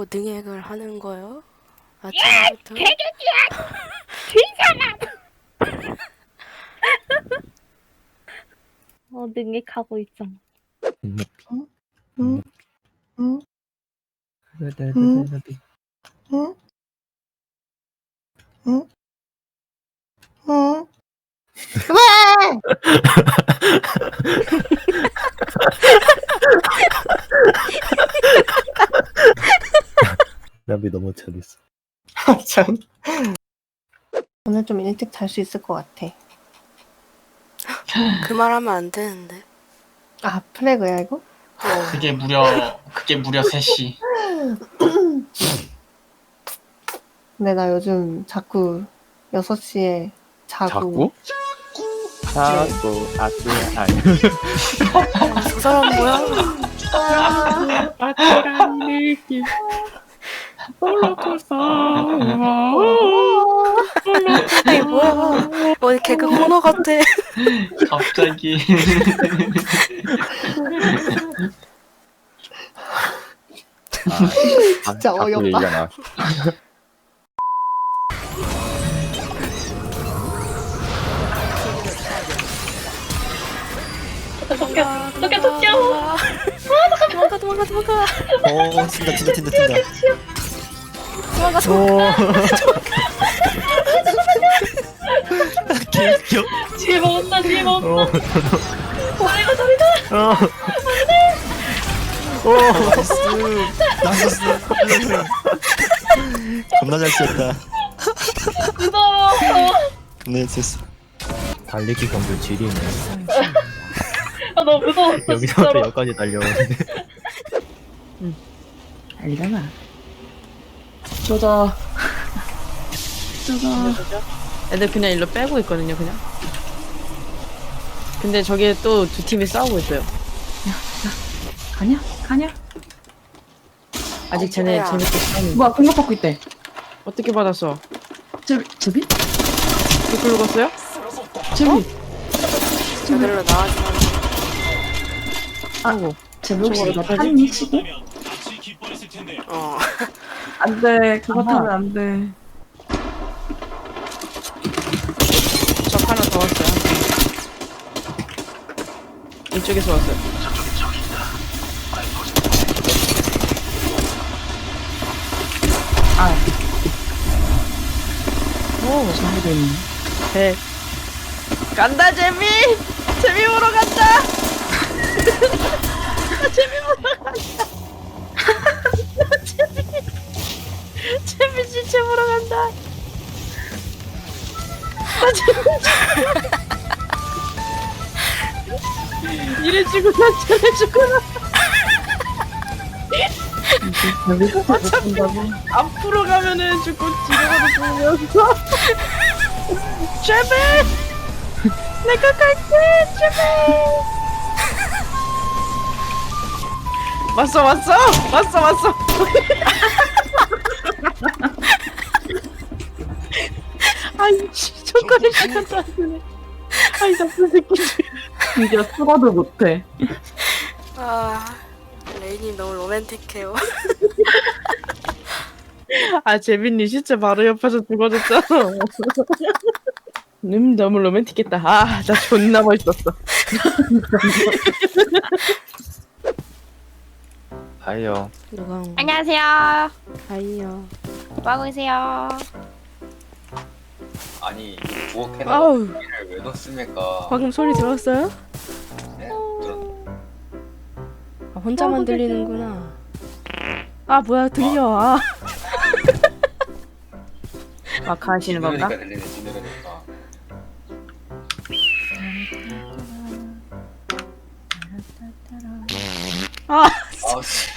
또 능액을 하는 거요? 아침부터? 어, 능력하고 있어. 응? 응? 응? 응? 응? 왜? 나비 너무 잘했어. 아, 참. 오늘 좀 일찍 잘 수 있을 것 같아. 그 말 하면 안 되는데. 아, 플래그야, 이거? 어. 그게 무려 그게 무려 3시 근데 나 요즘 자꾸 6시에 자고. 자꾸? 자꾸 아꾸 아니. 저 사람 뭐야? 아찔한 느낌. 롤러코스터. 뭐야? 어디 개그 코너 같아. 갑자기 아, 진짜 자꾸 어이없다. 얘기가 나. 도쿄, 도쿄, 도쿄. 도망가 도망가 도망가. 어, 튄다, 튄다, 튄다, 튄다. 도망가 도망가. 개웃겨. 뒤에 먹었다, 뒤에 먹었다. 어, 저리가, 저리가. 어. 나이스. 나이스. 겁나 잘 쐈다. 무서워. 겁나 잘 쐈어. 달리기 경주 지리네. 아, 너무 무서웠어, 여기서부터 진짜로. 여기까지 달려오는데. 알려 나? 쪼다. 쪼다. 애들 그냥 일로 빼고 있거든요, 그냥. 근데 저기에 또 두 팀이 싸우고 있어요. 가냐? 가냐? 아직 쟤네 뭐야. 재밌게 싸우는 뭐야 공격 받고 있대. 어떻게 받았어? 제 제비? 댓글 읽었어요? 제비. 저들로 나와지 마. 아이고. 제비 혹시 저거를 다 한니 치고? 어. 안돼 그거 아마. 타면 안 돼. 적 하나 더 왔어요. 이쪽에서 왔어요. 아 오, 준비됐네. 백. 간다, 재미! 재미 보러 간다! 이래주구나, 저래주구나. 제비가 받는다고? 앞으로 가면은 죽고 뒤로 가면 죽으면서. 제발! 내가 갈게, 제발! 왔어, 왔어! 왔어, 왔어! 아이, 씨, 저거를 시간도 안 되네. 아이, 나쁜 새끼. 진짜 쓰러도 못해. 아. 레이님 너무 로맨틱해요. 아, 재민님 진짜 바로 옆에서 죽어졌잖아. 음, 너무 로맨틱했다. 아, 나 존나 멋있었어. 아이요. 누가 온 거야? 안녕하세요. 아이요. 뭐하고 계세요? 아니 부엌에 아우. 나를 왜 넣습니까? 방금 소리 들었어요? 아, 혼자만 들리는구나. 아 뭐야 들려. 아. 마카 하시는 건가? 들리네 아. 씨.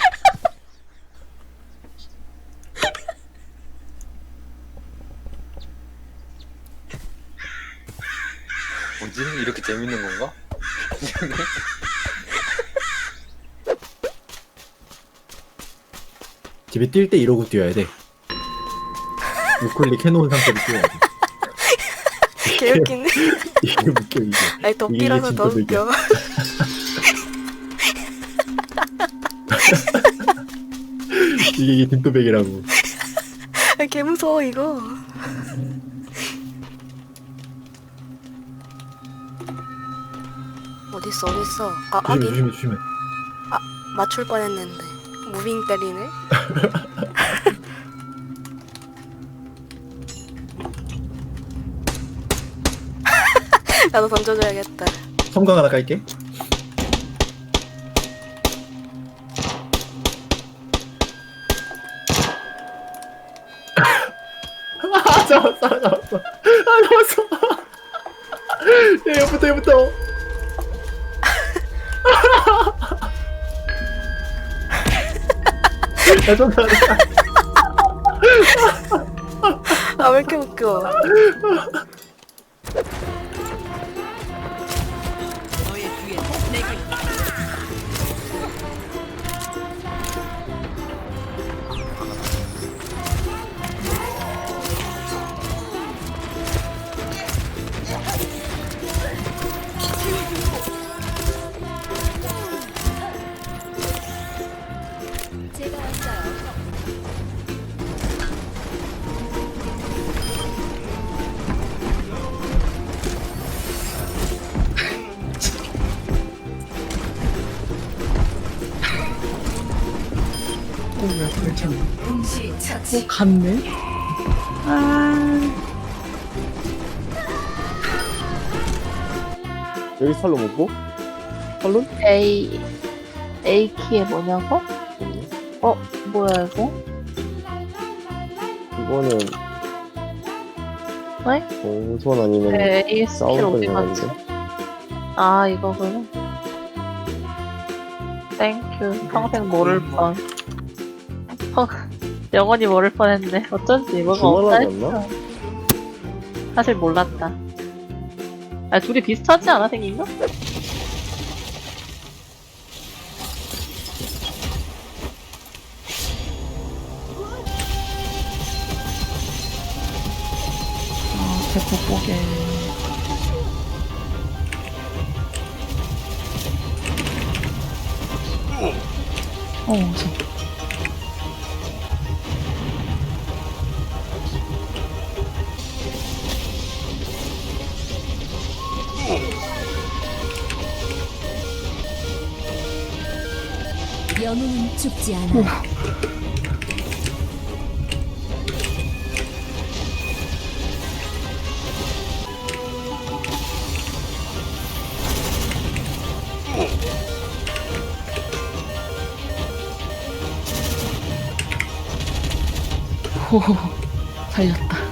뭐지? 이렇게 재밌는 건가? 집에 뛸 때 이러고 뛰어야 돼. 우클릭 해놓은 상태로 뛰어야 돼. 개웃기네. 이게 웃겨 이게. 아니 덕비라서 이게 진짜 웃겨. 이게, 이게 딘또백이라고. 아, 개 무서워 이거. 어딨어 어딨어. 아 조심해, 하긴 조심해, 조심해. 맞출 뻔했는데 무빙 때리네. 나도 던져줘야겠다. 섬광 하나 깔게. 아, 잡았어, 잡았어. 아, 잡았어. 야, 얘부터, 얘부터. 더. 아왜 이렇게 웃겨? 어 갔네. 아 여기 살로 먹고? 살로? A A 키에 뭐냐고? 어 뭐야 이거? 이거는 네? 공손 아니면 네, A 싸움 어디 걸려 갔지? 가는데 아 이거구나. 땡큐. 평생 모를 뻔. 평 영원히 모를 뻔했네. 어쩐지 뭐가 없다 않나? 했어. 사실 몰랐다. 아 둘이 비슷하지 않아 생긴 거? 아, 배꼽 보게. 어, 저. 영웅은 죽지 않아. 호호. 살렸다.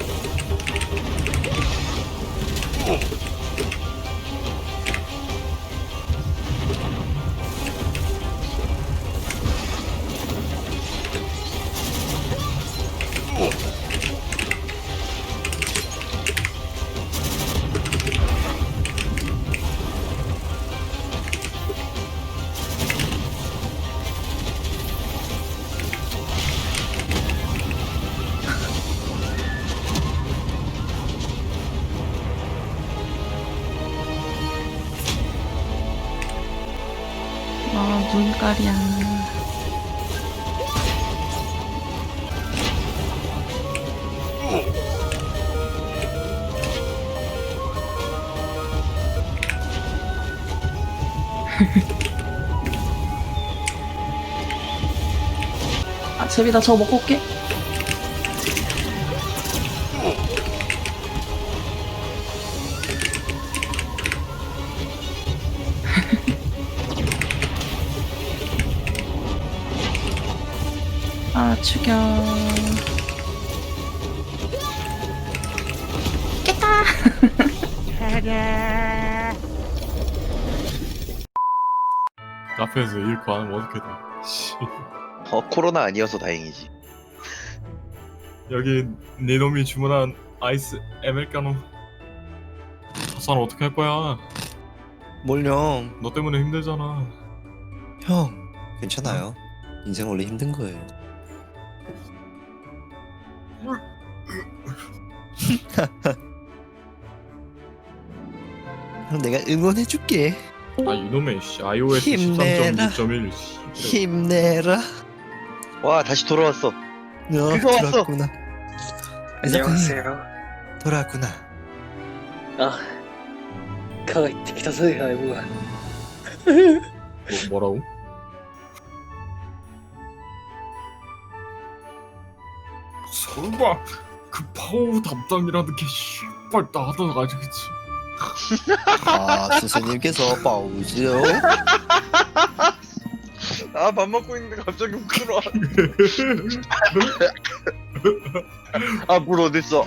아, 눈깔이야. 아, 제비 나 저거 먹고 올게. 죽여. 카페에서 잃고 하면 어떻게 돼? 씨. 어 코로나 아니어서 다행이지. 여기 네 놈이 주문한 아이스 아메리카노. 하산 어떻게 할 거야? 뭘 형? 너 때문에 힘들잖아. 형, 괜찮아요. 인생 원래 힘든 거예요. 형, 내가 응원해줄게. 아 이놈의 씨 iOS 힘내라. 13.6.1 씨. 힘내라. 와 다시 돌아왔어. 어, 그거 왔어. 돌아왔구나. 돌아왔구나. 아, 가가 기타서야 뭐야. 뭐, 뭐라고? 설마 그 파워 담당이라는 게 씨발 나도 아니겠지 아, 선생님께서 빠우지요? 아 밥 먹고 있는데 갑자기 훅 들어와. 아 물 어딨어?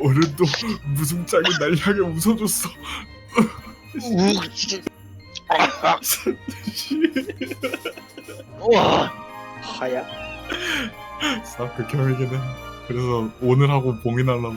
오늘도 무승장이 날 향해 웃어줬어 와 하야. 싹그 겸이긴 해 그래서 오늘 하고 봉인하려고